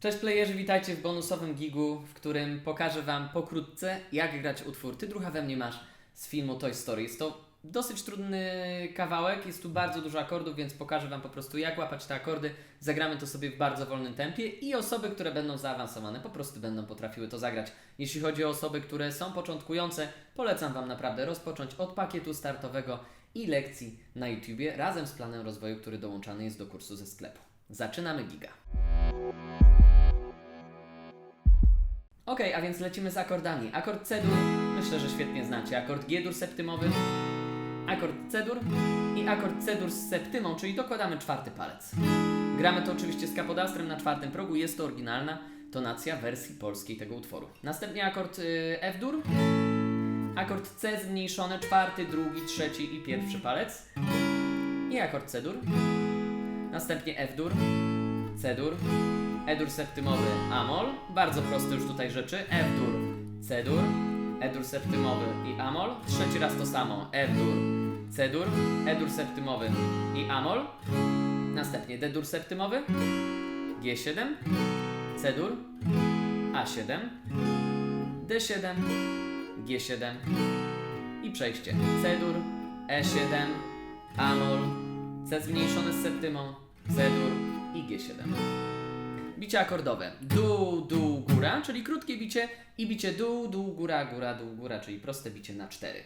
Cześć playerzy, witajcie w bonusowym gigu, w którym pokażę Wam pokrótce, jak grać utwór Ty drucha we mnie masz z filmu Toy Story. Jest to dosyć trudny kawałek, jest tu bardzo dużo akordów, więc pokażę Wam po prostu jak łapać te akordy. Zagramy to sobie w bardzo wolnym tempie i osoby, które będą zaawansowane, po prostu będą potrafiły to zagrać. Jeśli chodzi o osoby, które są początkujące, polecam Wam naprawdę rozpocząć od pakietu startowego i lekcji na YouTubie razem z planem rozwoju, który dołączany jest do kursu ze sklepu. Zaczynamy giga. Ok, a więc lecimy z akordami. Akord C-dur, myślę, że świetnie znacie. Akord G-dur septymowy, akord C-dur i akord C-dur z septymą, czyli dokładamy czwarty palec. Gramy to oczywiście z kapodastrem na czwartym progu, jest to oryginalna tonacja wersji polskiej tego utworu. Następnie akord y, F-dur, akord C zmniejszony, czwarty, drugi, trzeci i pierwszy palec i akord C-dur. Następnie F-dur, C-dur, E-dur septymowy Amol, bardzo proste już tutaj rzeczy, F-dur, C-dur, E-dur septymowy i Amol, trzeci raz to samo, F-dur, C-dur, E-dur septymowy i Amol, następnie D-dur septymowy, G7, C-dur, A7, D7, G7 i przejście. C-dur, E7, Amol, C zmniejszone z septymą, C-dur i G7. Bicie akordowe. Dół, dół, góra, czyli krótkie bicie i bicie dół, dół, góra, góra, dół, góra, czyli proste bicie na cztery.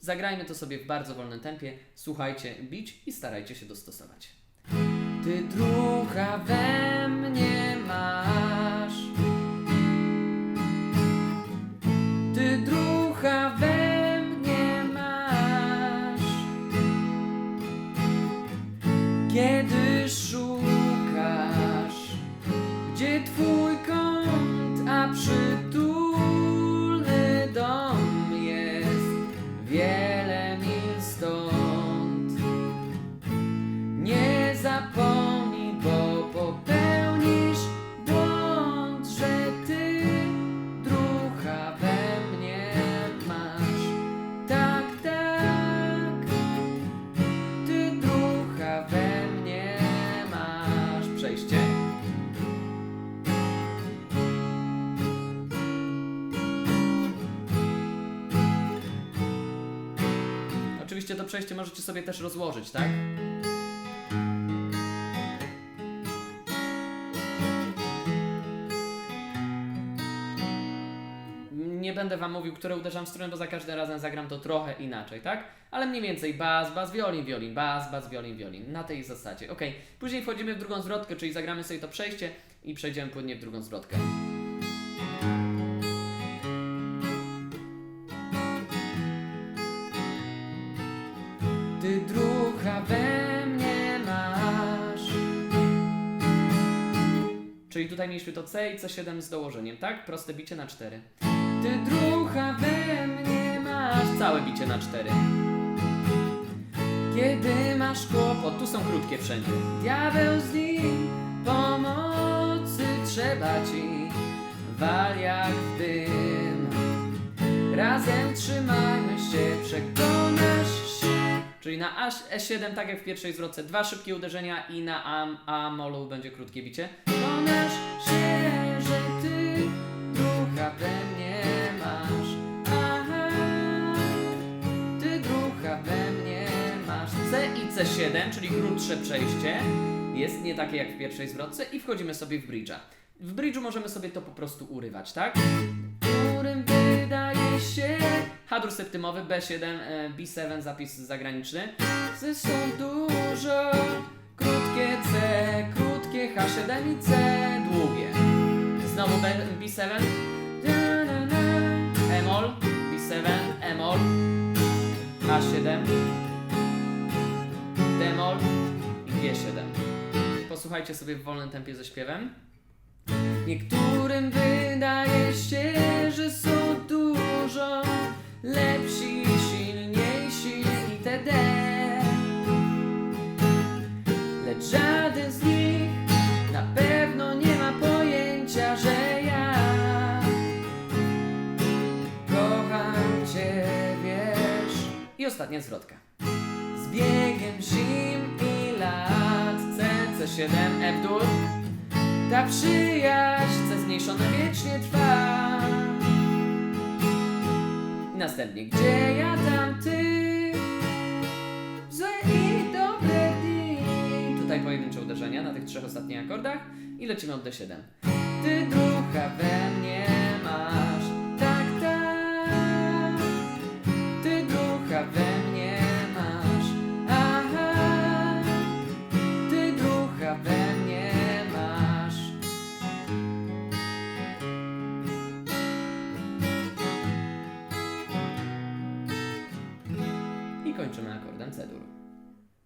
Zagrajmy to sobie w bardzo wolnym tempie. Słuchajcie bić i starajcie się dostosować. Ty drucha we mnie masz. Ty drucha we przy Oczywiście to przejście możecie sobie też rozłożyć, tak? Nie będę wam mówił, które uderzam w strunę, bo za każdym razem zagram to trochę inaczej, tak? Ale mniej więcej bas, bas, wiolin, wiolin, bas, bas, wiolin, wiolin. Na tej zasadzie. Ok, później wchodzimy w drugą zwrotkę, czyli zagramy sobie to przejście i przejdziemy płynnie w drugą zwrotkę. Czyli tutaj mieliśmy to C i C7 z dołożeniem, tak? Proste bicie na 4. Ty drucha we mnie masz. Całe bicie na 4. Kiedy masz kłopot, tu są krótkie wszędzie. Diabeł z nim, pomocy trzeba ci, wal jak w dym. Razem trzymajmy się, przekonasz się. Czyli na A, E7, tak jak w pierwszej zwrotce, dwa szybkie uderzenia i na A, A molu będzie krótkie bicie. We mnie masz. Aha, ty ducha we mnie masz. C i C7, czyli krótsze przejście, jest nie takie jak w pierwszej zwrotce i wchodzimy sobie w bridge'a. W bridge'u możemy sobie to po prostu urywać, tak? którym wydaje się Hadur septymowy, B7, e, B7, zapis zagraniczny Zresztą dużo Krótkie C, krótkie H7 i C długie Znowu B, B7 E-moll, B7, E-moll A7 D-moll i G7 Posłuchajcie sobie w wolnym tempie ze śpiewem. Niektórym wydaje się, że są dużo lepsi, silniejsi I ostatnia zwrotka. Z biegiem zim i lat C, C7, F dur Ta przyjaźń, co zmniejszona wiecznie trwa. I następnie, gdzie ja tam ty? Złe i dobre dni. Tutaj pojedyncze uderzenia na tych trzech ostatnich akordach i lecimy od D7. Ty ducha we mnie masz, kończymy akordem C-dur.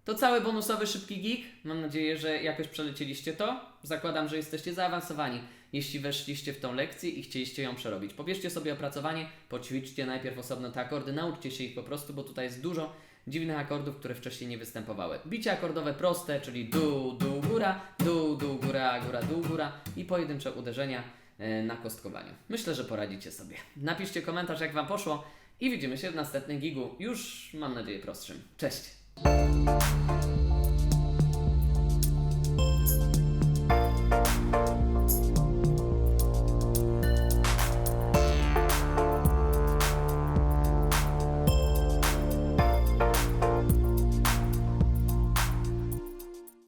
To cały bonusowy szybki gig. Mam nadzieję, że jakoś przelecieliście to. Zakładam, że jesteście zaawansowani, jeśli weszliście w tą lekcję i chcieliście ją przerobić. Pobierzcie sobie opracowanie, poćwiczcie najpierw osobno te akordy, nauczcie się ich po prostu, bo tutaj jest dużo dziwnych akordów, które wcześniej nie występowały. Bicie akordowe proste, czyli dół, dół, góra, dół, dół, góra, góra, dół, góra i pojedyncze uderzenia e, na kostkowaniu. Myślę, że poradzicie sobie. Napiszcie komentarz, jak Wam poszło i widzimy się w następnym gigu, już mam nadzieję prostszym. Cześć!